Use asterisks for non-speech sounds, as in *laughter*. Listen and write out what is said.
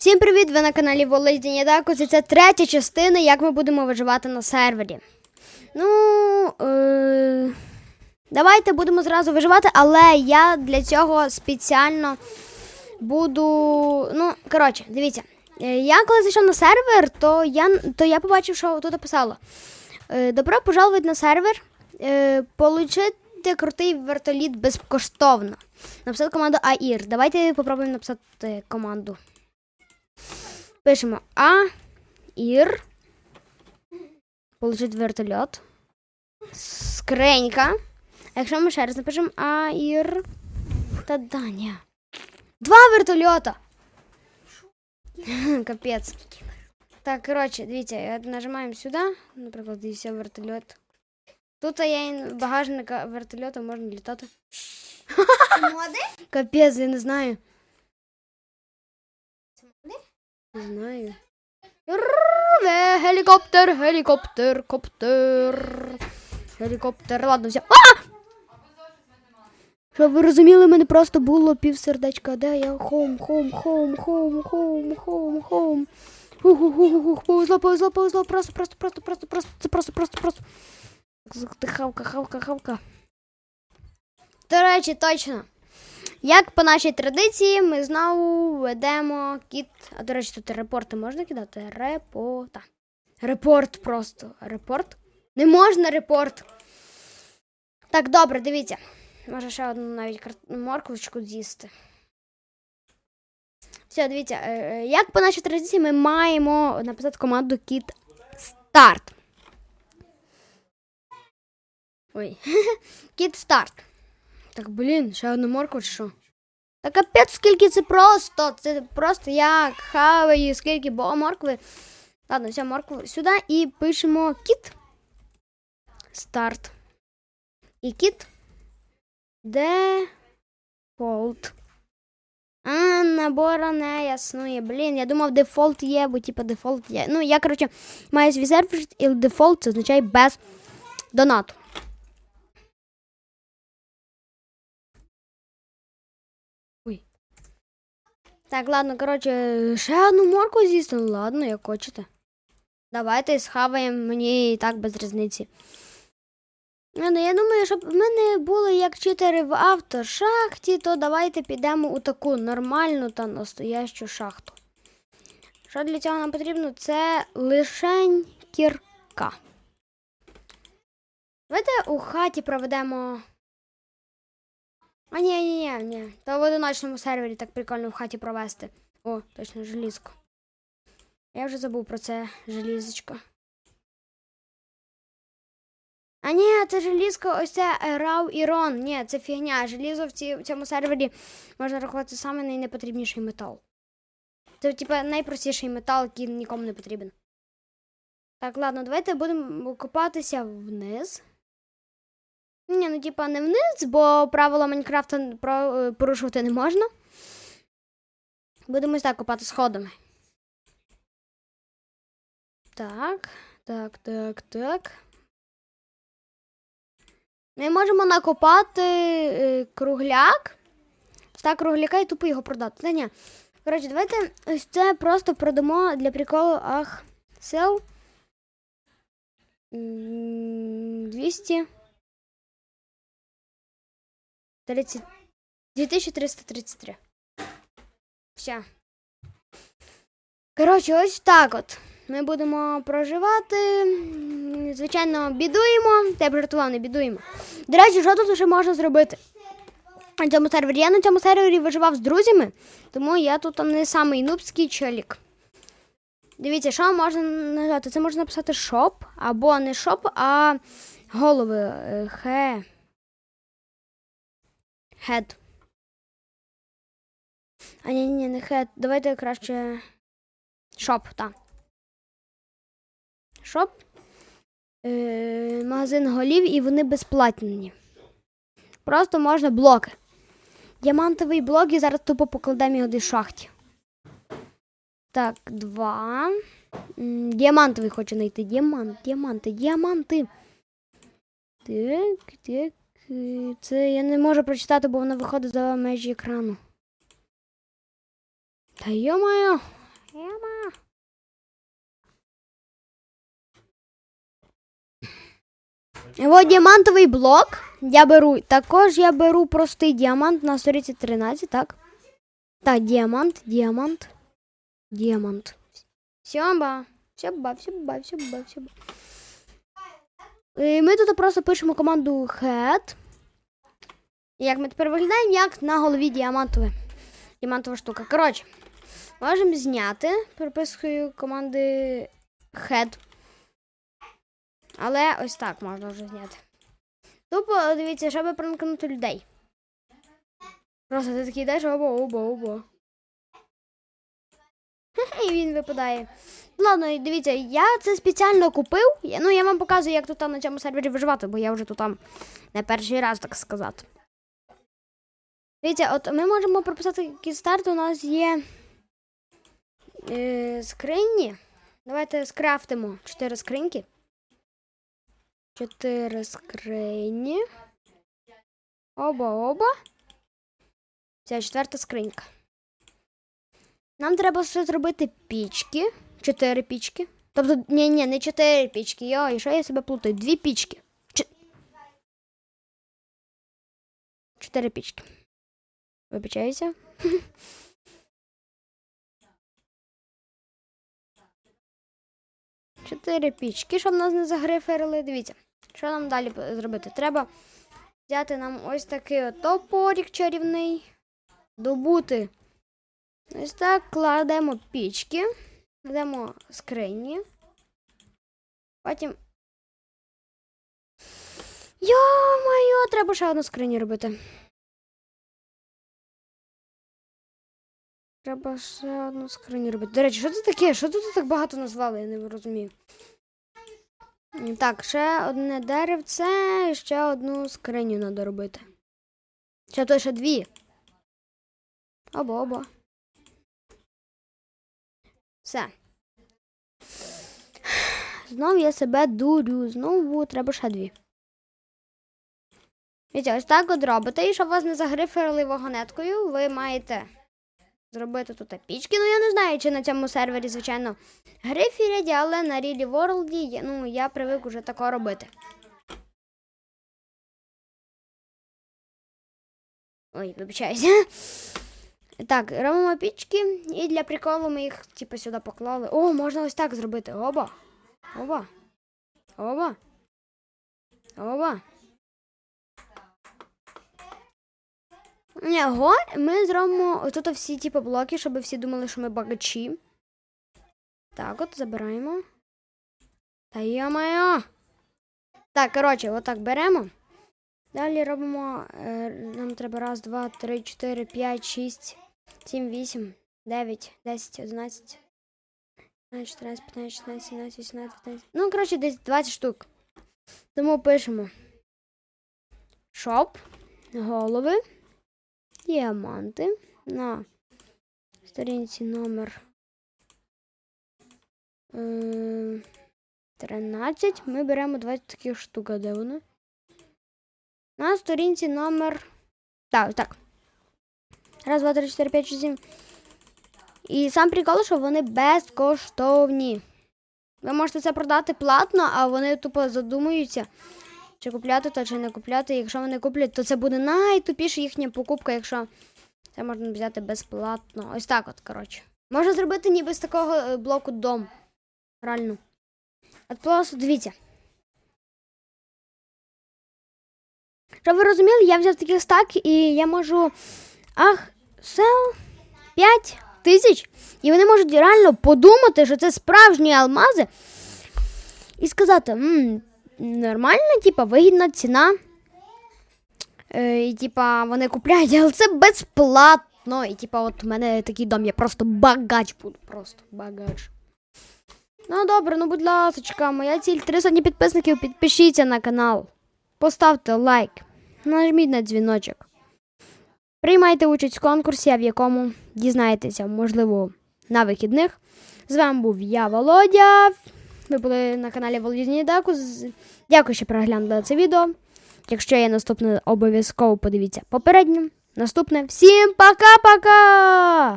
Всім привіт! Ви на каналі Володіння Дакус і це третя частина, як ми будемо виживати на сервері. Ну, е- давайте будемо зразу виживати, але я для цього спеціально буду. Ну, коротше, дивіться. Е, Я коли зайшов на сервер, то я, то я побачив, що тут написало. Е, Добро пожаловать на сервер. Е, Получити крутий вертоліт безкоштовно. Написати команду АІР. Давайте попробуємо написати команду. Пишемо АІР. Получить вертольот. Скринька. А якщо ми ще раз напишемо АІР. Та Даня. Два вертольота. *laughs* Капець. Так, коротше, дивіться, я- нажимаємо сюди. Наприклад, дивіться вертольот. Тут є ін- багажника вертольота, можна літати. Моди? Капець, я не знаю. Знаю. Рве, гелікоптер, гелікоптер, коптер. Гелікоптер. Ладно, все. А! Щоб ви розуміли, мене просто було пів сердечка. Де я? Хоум, хоум, хоум, хоум, хоум. Ху-ху-ху-ху, повезло, повезло, повезло, просто, просто, просто, просто, просто, це просто, просто, просто. Хавка, хавка, хавка. До речі, точно. Як по нашій традиції, ми знову ведемо кіт. А до речі, тут репорти можна кидати? Репота. Репорт просто. Репорт? Не можна репорт. Так, добре, дивіться. Може ще одну навіть морквочку з'їсти. Все, дивіться, е, е, як по нашій традиції ми маємо написати команду кіт старт. Ой. *laughs* кіт старт. Так, блін, ще одну моркву чи що? Та капець, скільки це просто. Це просто я хаваю, скільки бо моркви. Ладно, все, моркву сюди і пишемо кіт. Старт. І кіт. Дефолт. А, набора не існує. Блін, я думав, дефолт є, бо типу дефолт є. Ну, я, коротше, маю свій сервер, і дефолт це означає без донату. Так, ладно, коротше, ще одну морку з'їсти. Ладно, як хочете. Давайте схаваємо мені і так без різниці. Ну, я думаю, щоб в мене були як читери в автошахті, то давайте підемо у таку нормальну та настоящу шахту. Що для цього нам потрібно? Це лишень кірка. Давайте у хаті проведемо а ні, ні, ні, ні. То в одиночному сервері так прикольно в хаті провести. О, точно, желізко. Я вже забув про це желізочко. А ні, це желізко, ось це е, Рау і Рон. Ні, це фігня. Желізо в, ці, в цьому сервері можна рахувати саме найнепотрібніший метал. Це, типа, найпростіший метал, який нікому не потрібен. Так, ладно, давайте будемо копатися вниз. Ні, ну типа не вниз, бо правила Майнкрафта е, порушувати не можна. Будемо так копати сходами. Так, так, так, так. Ми можемо накопати е, кругляк. Так, кругляка і тупо його продати. Та ні. Коротше, давайте ось це просто продамо для приколу. Ах, сел. 200. 30... 2333. Все. Коротше, ось так от. Ми будемо проживати. Звичайно, бідуємо. Та я б жартував, не бідуємо. До речі, що тут ще можна зробити? На цьому сервері. Я на цьому сервері виживав з друзями, тому я тут не самий нубський челік. Дивіться, що можна нажати? Це можна написати шоп, або не шоп, а голови. Хе. Head. А ні, ні, не head. Давайте краще. Шоп, так. Шоп. Е, магазин голів і вони безплатні. Просто можна блоки. Діамантовий блок і зараз тупо покладемо його в шахті. Так, два. Діамантовий хочу знайти. Діамант, діаманти, діаманти. Так, так. Це я не можу прочитати, бо воно виходить за межі екрану. Та йо-моє, Ема. Ось діамантовий блок. Я беру. Також я беру простий діамант на сторінці 13, так? Так, діамант, діамант, діамант. Сьоба. Сьоба, сьоба, сьоба, сьоба. І ми тут просто пишемо команду head. Як ми тепер виглядаємо, як на голові діамантове. Діамантова штука. Коротше, можемо зняти перепискою команди head. Але ось так можна вже зняти. Тупо, дивіться, щоб проникнути людей. Просто ти такий йдеш, обо, обо, обо. Хе-хе, І він випадає. Ладно, дивіться, я це спеціально купив. Ну, я вам показую, як тут там на цьому сервері виживати, бо я вже тут там не перший раз, так сказати. Дивіться, от ми можемо прописати кістарт, у нас є е, скрині. Давайте скрафтимо 4 скриньки. 4 скрині. Оба-оба. Це четверта скринька. Нам треба ще зробити пічки. Чотири пічки. Тобто, ні, ні, не чотири пічки. Йой, що я себе плутаю? Дві пічки. Ч... Чотири пічки. Вибачаюся. *laughs* Чотири пічки, щоб нас не загриферили. Дивіться, що нам далі зробити? Треба взяти нам ось такий от топорік чарівний. Добути. Ось так кладемо пічки, кладемо скрині. Потім. Йо-моє, треба ще одну скриню робити. Треба ще одну скриню робити. До речі, що це таке? Що тут так багато назвали? Я не розумію. Так, ще одне деревце і ще одну скриню треба робити. Ще то ще дві. Оба. Все. Знову я себе дурю. Знову треба ще дві. Вітя, ось так от робите, і щоб вас не загриферили вагонеткою, ви маєте зробити тут пічки. Ну, я не знаю, чи на цьому сервері, звичайно, гриферять, але на Рілі Ворлді, ну, я привик уже тако робити. Ой, вибачаюся. Так, робимо пічки, і для приколу ми їх, типу, сюди поклали. О, можна ось так зробити. Оба. Оба. Оба. Оба. Ого, ми зробимо тут всі типу блоки, щоб всі думали, що ми багачі. Так, от забираємо. Та йо-моє. Так, коротше, отак беремо. Далі робимо. Е, нам треба раз, два, три, чотири, п'ять, шість, сім, вісім, дев'ять, десять, одинадцять. 15, 14, 15, 16, 17, 18, 19. Ну, коротше, десь 20 штук. Тому пишемо. Шоп, голови, діаманти на сторінці номер е, 13. Ми беремо 20 таких штук, а де вони? На сторінці номер. Так, так. Раз, два, три, чотири, п'ять, шість, сім. І сам прикол, що вони безкоштовні. Ви можете це продати платно, а вони тупо задумуються, чи купляти то, чи не купляти. Якщо вони куплять, то це буде найтупіша їхня покупка, якщо це можна взяти безплатно. Ось так от, коротше. Можна зробити ніби з такого е, блоку дом. Реально. От просто дивіться. Щоб ви розуміли, я взяв такий стак і я можу. Ах, сел 5 тисяч. І вони можуть реально подумати, що це справжні алмази. І сказати, м нормальна, типа, вигідна ціна. Е, і, типа, вони купляють, але це безплатно. І, типа, от у мене такий дом, я просто багач буду. Просто багач. Ну, добре, ну будь ласка, моя ціль 300 підписників. Підпишіться на канал. Поставте лайк. Нажміть на дзвіночок. Приймайте участь в конкурсі, в якому дізнаєтеся, можливо, на вихідних. З вами був я, Володя. Ви були на каналі Володіні Даку. Дякую, що переглянули це відео. Якщо є наступне, обов'язково подивіться попереднє. Наступне. Всім пока-пока!